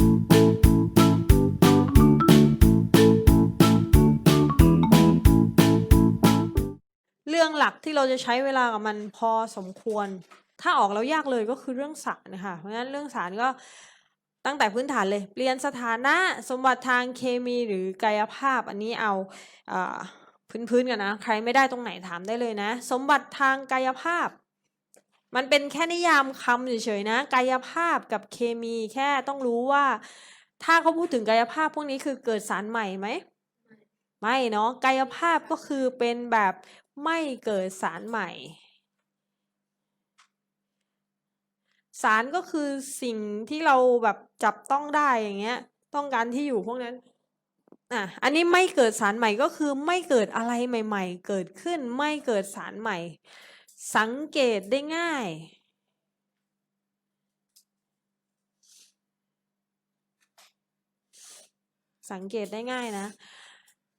เรื่องหลักที่เราจะใช้เวลากับมันพอสมควร ถ้าออกแล้วยากเลยก็คือเรื่องสารนะคะเพราะฉะนั้นเรื่องสารก็ตั้งแต่พื้นฐานเลยเปลี่ยนสถานะสมบัติทางเคมีหรือกายภาพ อันนี้เอาอาพื้นๆกันนะ ใครไม่ได้ตรงไหนถามได้เลยนะ สมบัติทางกายภาพ มันเป็นแค่นิยามคำเฉยๆนะ กายภาพกับเคมีแค่ต้องรู้ว่า ถ้าเขาพูดถึงกายภาพพวกนี้คือเกิดสารใหม่ไหมไม่เนาะกายภาพก็คือเป็นแบบไม่เกิดสารใหม่ สารก็คือสิ่งที่เราแบบจับต้องได้อย่างเงี้ย ต้องการที่อยู่พวกนั้นอะอันนี้ไม่เกิดสารใหม่ก็คือไม่เกิดอะไรใหม่ ๆ เกิดขึ้นไม่เกิดสารใหม่ สังเกตได้ง่าย สังเกตได้ง่ายนะ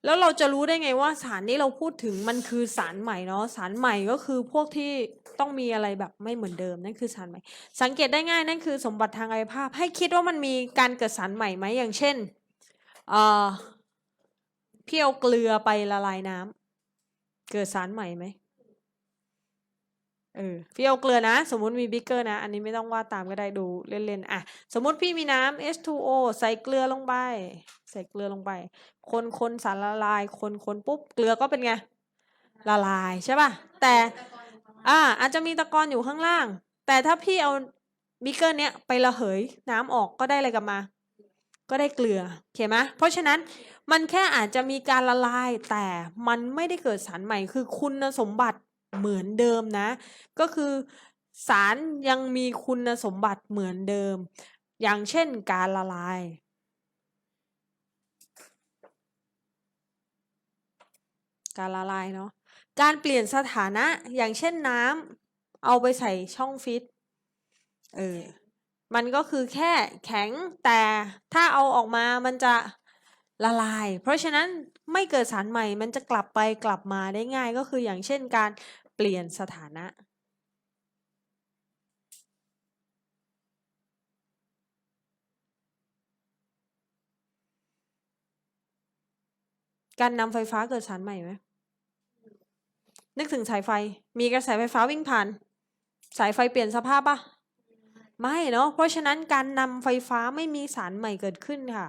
แล้วเราจะรู้ได้ไงว่าสารที่เราพูดถึงมันคือสารใหม่เนาะสารใหม่ก็คือพวกที่ต้องมีอะไรแบบไม่เหมือนเดิมนั่นคือสารใหม่ สังเกตได้ง่ายนั่นคือสมบัติทางกายภาพ ให้คิดว่ามันมีการเกิดสารใหม่ไหมอย่างเช่นเอ่อพี่เอาเกลือไปละลายน้ำเกิดสารใหม่ไหม เออพี่เอาเกลือนะ สมมติมีบิ๊กเกอร์นะ อันนี้ไม่ต้องวาดตามก็ได้ดูเล่นๆอะสมมติพี่มีน้ำ H2O ใส่เกลือลงไป ใส่เกลือลงไป คนคนสารละลายคนคนปุ๊บเกลือก็เป็นไงละลายใช่ป่ะแต่อ่าอาจจะมีตะกอนอยู่ข้างล่าง แต่ถ้าพี่เอาบิ๊กเกอร์เนี้ยไประเหยน้ำออกก็ได้อะไรกลับมา ก็ได้เกลือโอเคไหมเพราะฉะนั้นมันแค่อาจจะมีการละลายแต่มันไม่ได้เกิดสารใหม่คือคุณสมบัติ เหมือนเดิมนะ ก็คือสารยังมีคุณสมบัติเหมือนเดิม อย่างเช่นการละลาย การละลายเนาะการเปลี่ยนสถานะอย่างเช่นน้ำเอาไปใส่ช่องฟิตเออมันก็คือแค่แข็งแต่ถ้าเอาออกมามันจะละลาย เพราะฉะนั้นไม่เกิดสารใหม่มันจะกลับไปกลับมาได้ง่ายก็คืออย่างเช่นการ ปลี่ยนสถานะ การนำไฟฟ้าเกิดสารใหม่ไหมนึกถึงสายไฟ มีกระแสไฟฟ้าวิ่งผ่าน สายไฟเปลี่ยนสภาพปะไม่เนาะเพราะฉะนั้นการนำไฟฟ้าไม่มีสารใหม่เกิดขึ้นค่ะ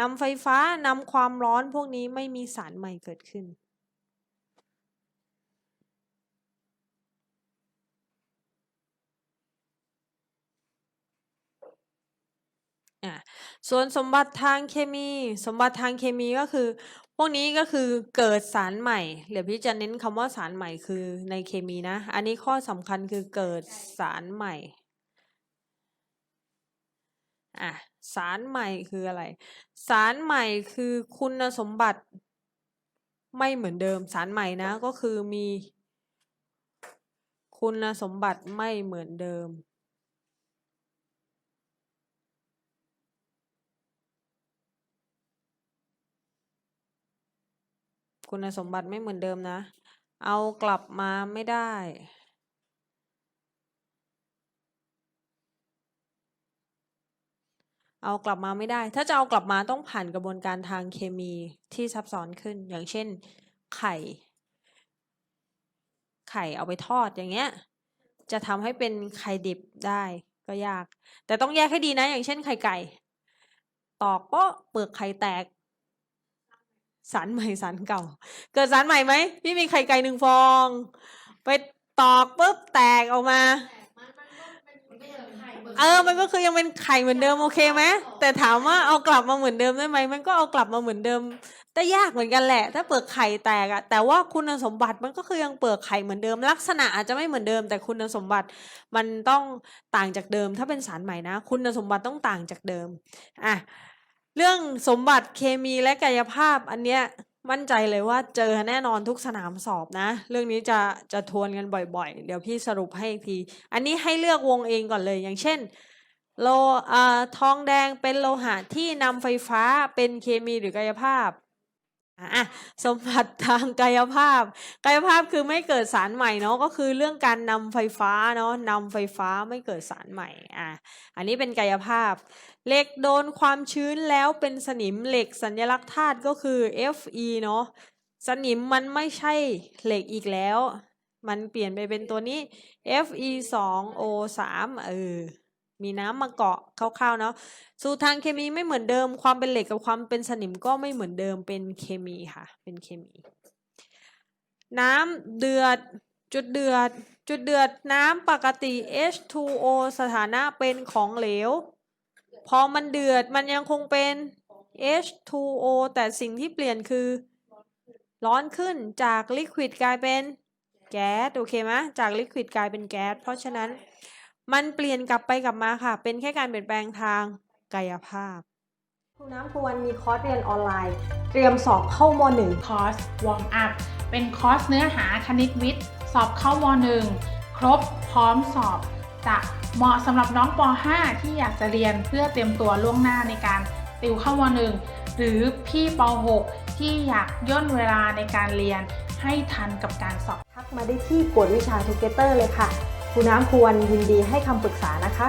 นำไฟฟ้านำความร้อนพวกนี้ไม่มีสารใหม่เกิดขึ้น อะส่วนสมบัติทางเคมี สมบัติทางเคมีก็คือ พวกนี้ก็คือเกิดสารใหม่ เดี๋ยวพี่จะเน้นคำว่าสารใหม่คือในเคมีนะ อันนี้ข้อสำคัญคือเกิดสารใหม่ อะ สารใหม่คืออะไร สารใหม่คือคุณสมบัติไม่เหมือนเดิม สารใหม่นะ ก็คือมี คุณสมบัติไม่เหมือนเดิม คุณสมบัติไม่เหมือนเดิมนะ เอากลับมาไม่ได้ เอากลับมาไม่ได้ ถ้าจะเอากลับมาต้องผ่านกระบวนการทางเคมีที่ซับซ้อนขึ้น อย่างเช่น ไข่ ไข่เอาไปทอดอย่างเงี้ย จะทำให้เป็นไข่ดิบได้ก็ยาก แต่ต้องแยกให้ดีนะ อย่างเช่นไข่ไก่ ตอกโป๊ะเปลือกไข่แตก สารใหม่สารเก่า เกิดสารใหม่ไหมพี่มีไข่ไก่หนึ่งฟอง ไปตอกปุ๊บแตกออกมา เออ มันก็คือยังเป็นไข่เหมือนเดิมโอเคไหมแต่ถามว่าเอากลับมาเหมือนเดิมได้ไหมมันก็เอากลับมาเหมือนเดิม แต่ยากเหมือนกันแหละ ถ้าเปลือกไข่แตกอะแต่ว่าคุณสมบัติมันก็คือยังเปลือกไข่เหมือนเดิม ลักษณะอาจจะไม่เหมือนเดิม แต่คุณสมบัติมันต้องต่างจากเดิม ถ้าเป็นสารใหม่นะ คุณสมบัติต้องต่างจากเดิมอะ เรื่องสมบัติเคมีและกายภาพอันเนี้ยมั่นใจเลยว่าเจอแน่นอนทุกสนามสอบนะ เรื่องนี้จะจะทวนกันบ่อยๆ เดี๋ยวพี่สรุปให้อีกที อันนี้ให้เลือกวงเองก่อนเลย อย่างเช่นโลอ่าทองแดงเป็นโลหะที่นำไฟฟ้าเป็นเคมีหรือกายภาพ อะสมบัติทางกายภาพ กายภาพคือไม่เกิดสารใหม่เนาะก็คือเรื่องการนำไฟฟ้าเนาะนำไฟฟ้าไม่เกิดสารใหม่อะอันนี้เป็นกายภาพ เหล็กโดนความชื้นแล้วเป็นสนิมเหล็กสัญลักษณ์ธาตุก็คือ Fe เนาะสนิมมันไม่ใช่เหล็กอีกแล้ว มันเปลี่ยนไปเป็นตัวนี้ Fe 2 O 3เออ มีน้ำมาเกาะคร่าวๆเนาะสูตรทางเคมีไม่เหมือนเดิม ความเป็นเหล็กกับความเป็นสนิมก็ไม่เหมือนเดิมเป็นเคมีค่ะ เป็นเคมี น้ำเดือด จุดเดือด จุดเดือดน้ำปกติ H2O สถานะเป็นของเหลว พอมันเดือดมันยังคงเป็น H2O แต่สิ่งที่เปลี่ยนคือ ร้อนขึ้นจากลิควิดกลายเป็นแก๊สโอเคไหมจากลิควิดกลายเป็นแก๊สเพราะฉะนั้น มันเปลี่ยนกลับไปกลับมาค่ะ เป็นแค่การเปลี่ยนแปลงทางกายภาพครูน้ำครูวันมีคอร์สเรียนออนไลน์ เตรียมสอบเข้ามหนึ่งคอร์สวอร์มอัพเป็นคอร์สเนื้อหาคณิตวิทย์ สอบเข้าม .1 ครบพร้อมสอบจะเหมาะสำหรับน้องป .5 ที่อยากจะเรียนเพื่อเตรียมตัวล่วงหน้าในการติวเข้าม .1 หรือพี่ป .6 ที่อยากย่นเวลาในการเรียนให้ทันกับการสอบ ทักมาได้ที่กวดวิชาทูเกเตอร์เลยค่ะ ครูน้ำควรยินดีให้คำปรึกษานะคะ